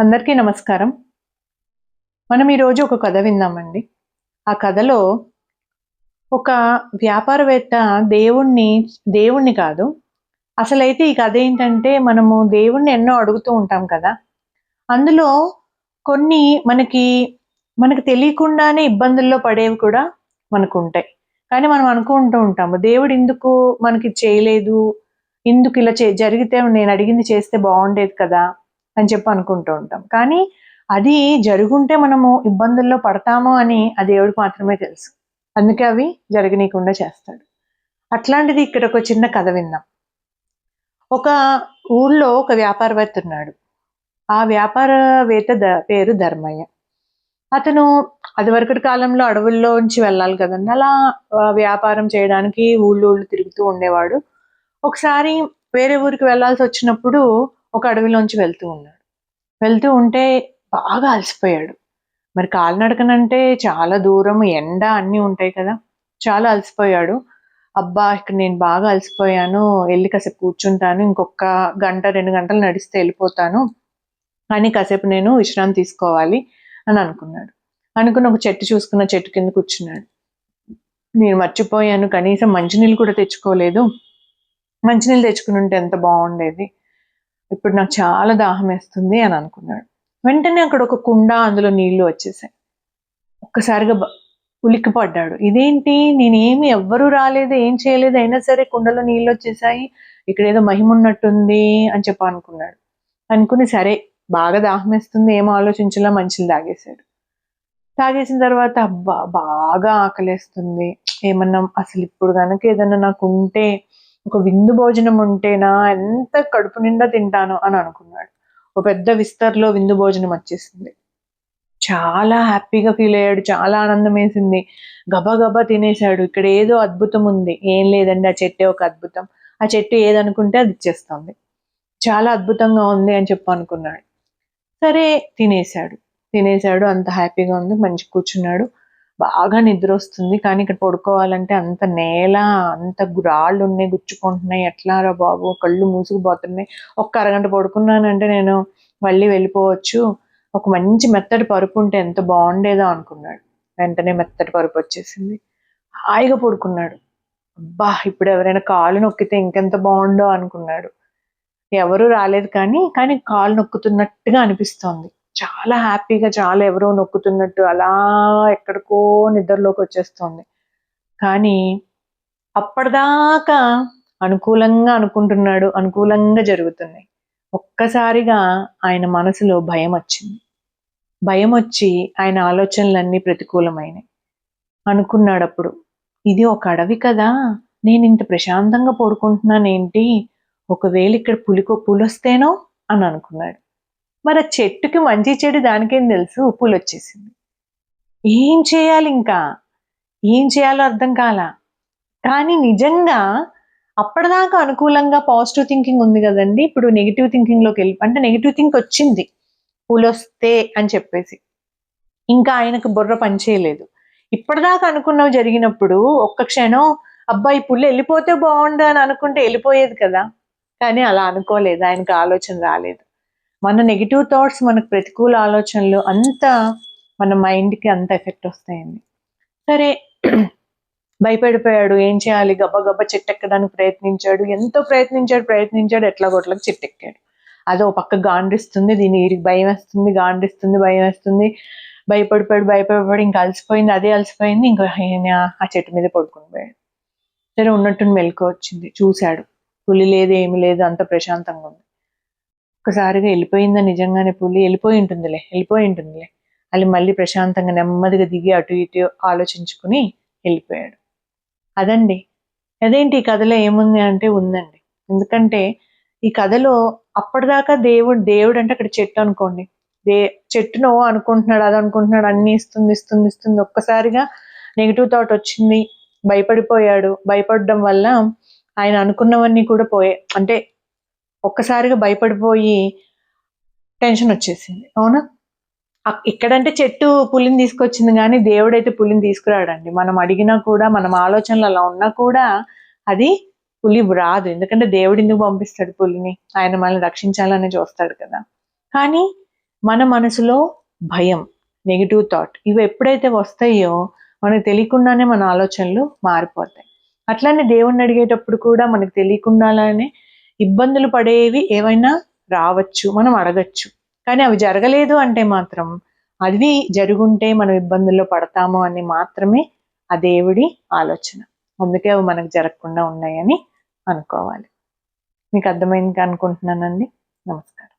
అందరికీ నమస్కారం. మనం ఈరోజు ఒక కథ విందామండి. ఆ కథలో ఒక వ్యాపారవేత్త దేవుణ్ణి దేవుణ్ణి కాదు అసలైతే ఈ కథ ఏంటంటే మనము దేవుణ్ణి ఎన్నో అడుగుతూ ఉంటాం కదా. అందులో కొన్ని మనకి మనకి తెలియకుండానే ఇబ్బందుల్లో పడేవి కూడా మనకు ఉంటాయి కానీ మనం అనుకుంటూ ఉంటాము దేవుడు ఎందుకు మనకి చేయలేదు? ఎందుకు ఇలా చే జరిగితే నేను అడిగింది చేస్తే బాగుండేది కదా? అని చెప్పి అనుకుంటూ ఉంటాం. కానీ అది జరుగుంటే మనము ఇబ్బందుల్లో పడతామో అని ఆ దేవుడికి మాత్రమే తెలుసు. అందుకే అవి జరగనీయకుండా చేస్తాడు. అట్లాంటిది ఇక్కడ ఒక చిన్న కథ విన్నాం. ఒక ఊళ్ళో ఒక వ్యాపారవేత్త ఉన్నాడు. ఆ వ్యాపారవేత్త ద- పేరు ధర్మయ్య. అతను అది వరకటి కాలంలో అడవుల్లోంచి వెళ్ళాలి కదండి. అలా వ్యాపారం చేయడానికి ఊళ్ళు ఊళ్ళు తిరుగుతూ ఉండేవాడు. ఒకసారి వేరే ఊరికి వెళ్ళాల్సి వచ్చినప్పుడు ఒక అడవిలోంచి వెళ్తూ ఉన్నాడు. వెళ్తూ ఉంటే బాగా అలసిపోయాడు. మరి కాలినడకనంటే చాలా దూరం ఎండ అన్నీ ఉంటాయి కదా చాలా అలసిపోయాడు. అబ్బా ఇక్కడ నేను బాగా అలసిపోయాను వెళ్ళి కాసేపు కూర్చుంటాను ఇంకొక గంట రెండు గంటలు నడిస్తే వెళ్ళిపోతాను కానీ కాసేపు నేను విశ్రాంతి తీసుకోవాలి అని అనుకున్నాడు. అనుకుని ఒక చెట్టు చూసుకున్న చెట్టు కింద కూర్చున్నాడు. నేను మర్చిపోయాను కనీసం మంచినీళ్ళు కూడా తెచ్చుకోలేదు. మంచినీళ్ళు తెచ్చుకుని ఉంటే ఎంత బాగుండేది. ఇప్పుడు నాకు చాలా దాహం వేస్తుంది అని అనుకున్నాడు. వెంటనే అక్కడ ఒక కుండ అందులో నీళ్ళు వచ్చేసాయి. ఒక్కసారిగా ఉలిక్కిపడ్డాడు. ఇదేంటి? నేనేమి ఎవ్వరూ రాలేదు ఏం చేయలేదు అయినా సరే కుండలో నీళ్ళు వచ్చేసాయి ఇక్కడ ఏదో మహిమ ఉన్నట్టుంది అని చెప్పి అనుకున్నాడు. అనుకుని సరే బాగా దాహం వేస్తుంది ఏం ఆలోచించలా మంచిని తాగేశాడు తాగేసిన తర్వాత అబ్బా బాగా ఆకలేస్తుంది. ఏమన్నా అసలు ఇప్పుడు కనుక ఏదన్నా నాకు ఉంటే ఒక విందు భోజనం ఉంటేనా ఎంత కడుపు నిండా తింటాను అని అనుకున్నాడు. ఒక పెద్ద విస్తర్లో విందు భోజనం వచ్చేసింది. చాలా హ్యాపీగా ఫీల్ అయ్యాడు చాలా ఆనందం వేసింది. గబా తినేశాడు. ఇక్కడ ఏదో అద్భుతం ఉంది. ఏం లేదండి ఆ చెట్టే ఒక అద్భుతం. ఆ చెట్టు ఏదనుకుంటే అది ఇచ్చేస్తుంది. చాలా అద్భుతంగా ఉంది అని చెప్పి అనుకున్నాడు. సరే తినేశాడు. తినేశాడు అంత హ్యాపీగా ఉంది. మంచి కూర్చున్నాడు. బాగా నిద్ర వస్తుంది. కానీ ఇక్కడ పడుకోవాలంటే అంత నేల అంత గురాళ్ళు ఉన్నాయి గుచ్చుకుంటున్నాయి. ఎట్లా రా బాబు? కళ్ళు మూసుకుపోతున్నాయి. ఒక్క అరగంట పడుకున్నానంటే నేను మళ్ళీ వెళ్ళిపోవచ్చు. ఒక మంచి మెత్తటి పరుపు ఉంటే ఎంత బాగుండేదో అనుకున్నాడు. వెంటనే మెత్తటి పరుపు వచ్చేసింది. హాయిగా పడుకున్నాడు. అబ్బా ఇప్పుడు ఎవరైనా కాలు నొక్కితే ఇంకెంత బాగుండో అనుకున్నాడు. ఎవరు రాలేదు కానీ కానీ కాలు నొక్కుతున్నట్టుగా అనిపిస్తోంది. చాలా హ్యాపీగా చాలా ఎవరో నొక్కుతున్నట్టు అలా ఎక్కడికో నిద్రలోకి వచ్చేస్తుంది. కానీ అప్పటిదాకా అనుకూలంగా అనుకుంటున్నాడు అనుకూలంగా జరుగుతున్నాయి ఒక్కసారిగా ఆయన మనసులో భయం వచ్చింది. భయం వచ్చి ఆయన ఆలోచనలన్నీ ప్రతికూలమైనవి అనుకున్నాడు అప్పుడు ఇది ఒక అడవి కదా నేను ఇంత ప్రశాంతంగా పడుకుంటున్నానేంటి? ఒకవేళ ఇక్కడ పులికో పులొస్తేనో అని అనుకున్నాడు. మరి ఆ చెట్టుకి మంచి చెడు దానికేం తెలుసు? పూలు వచ్చేసింది ఏం చేయాలి ఇంకా? ఏం చేయాలో అర్థం కాల? కానీ నిజంగా అప్పటిదాకా అనుకూలంగా పాజిటివ్ థింకింగ్ ఉంది కదండి. ఇప్పుడు నెగిటివ్ థింకింగ్లోకి వెళ్ళి అంటే నెగిటివ్ థింక్ వచ్చింది. పూలు వస్తే అని చెప్పేసి. ఇంకా ఆయనకు బుర్ర పనిచేయలేదు. ఇప్పటిదాకా అనుకున్నవి జరిగినప్పుడు ఒక్క క్షణం అబ్బాయి పుల్లు వెళ్ళిపోతే బాగుండు అని అనుకుంటే వెళ్ళిపోయేది కదా. కానీ అలా అనుకోలేదు. ఆయనకు ఆలోచన రాలేదు. మన నెగిటివ్ థాట్స్ మనకు ప్రతికూల ఆలోచనలు అంత మన మైండ్కి అంత ఎఫెక్ట్ వస్తాయండి. సరే భయపడిపోయాడు ఏం చేయాలి? గబ్బ గబ్బ చెట్టెక్కడానికి ప్రయత్నించాడు ఎంతో ప్రయత్నించాడు ప్రయత్నించాడు ఎట్లా కొట్లకు చెట్టెక్కాడు. అదో పక్క గాండ్రిస్తుంది దీని వీరికి భయం వేస్తుంది గాండ్రిస్తుంది భయం వేస్తుంది. భయపడిపోయాడు భయపడిపోయాడు ఇంకా అలసిపోయింది అదే అలసిపోయింది ఇంకా ఆయన ఆ చెట్టు మీద పడుకుని పోయాడు. సరే ఉన్నట్టు మెలకు వచ్చింది చూశాడు. పులి లేదు ఏమి లేదు అంత ప్రశాంతంగా ఉంది. ఒక్కసారిగా వెళ్ళిపోయిందా నిజంగానే పులి? వెళ్ళిపోయి ఉంటుందిలే వెళ్ళిపోయి ఉంటుందిలే. అది మళ్ళీ ప్రశాంతంగా నెమ్మదిగా దిగి అటు ఇటు ఆలోచించుకుని వెళ్ళిపోయాడు. అదండి. అదేంటి ఈ కథలో ఏముంది అంటే ఉందండి. ఎందుకంటే ఈ కథలో అప్పటిదాకా దేవుడు దేవుడు అంటే అక్కడ చెట్టు అనుకోండి. దే చెట్టును అనుకుంటున్నాడు అది అనుకుంటున్నాడు అన్ని ఇస్తుంది ఇస్తుంది ఇస్తుంది. ఒక్కసారిగా నెగిటివ్ థాట్ వచ్చింది భయపడిపోయాడు. భయపడడం వల్ల ఆయన అనుకున్నవన్నీ కూడా పోయే అంటే ఒక్కసారిగా భయపడిపోయి టెన్షన్ వచ్చేసింది అవునా? ఇక్కడంటే చెట్టు పులిని తీసుకొచ్చింది కానీ దేవుడైతే పులిని తీసుకురాడండి. మనం అడిగినా కూడా మనం ఆలోచనలు అలా ఉన్నా కూడా అది పులి రాదు. ఎందుకంటే దేవుడు ఎందుకు పంపిస్తాడు పులిని? ఆయన మనల్ని రక్షించాలని చూస్తాడు కదా. కానీ మన మనసులో భయం నెగిటివ్ థాట్ ఇవి ఎప్పుడైతే వస్తాయో మనకు తెలియకుండానే మన ఆలోచనలు మారిపోతాయి. అట్లానే దేవుణ్ణి అడిగేటప్పుడు కూడా మనకు తెలియకుండానే ఇబ్బందులు పడేవి ఏవైనా రావచ్చు మనం అడగచ్చు. కానీ అవి జరగలేదు అంటే మాత్రం అవి జరుగుంటే మనం ఇబ్బందుల్లో పడతాము అని మాత్రమే ఆ దేవుడి ఆలోచన. అందుకే అవి మనకు జరగకుండా ఉన్నాయని అనుకోవాలి. మీకు అర్థమైంది అనుకుంటున్నానండి. నమస్కారం.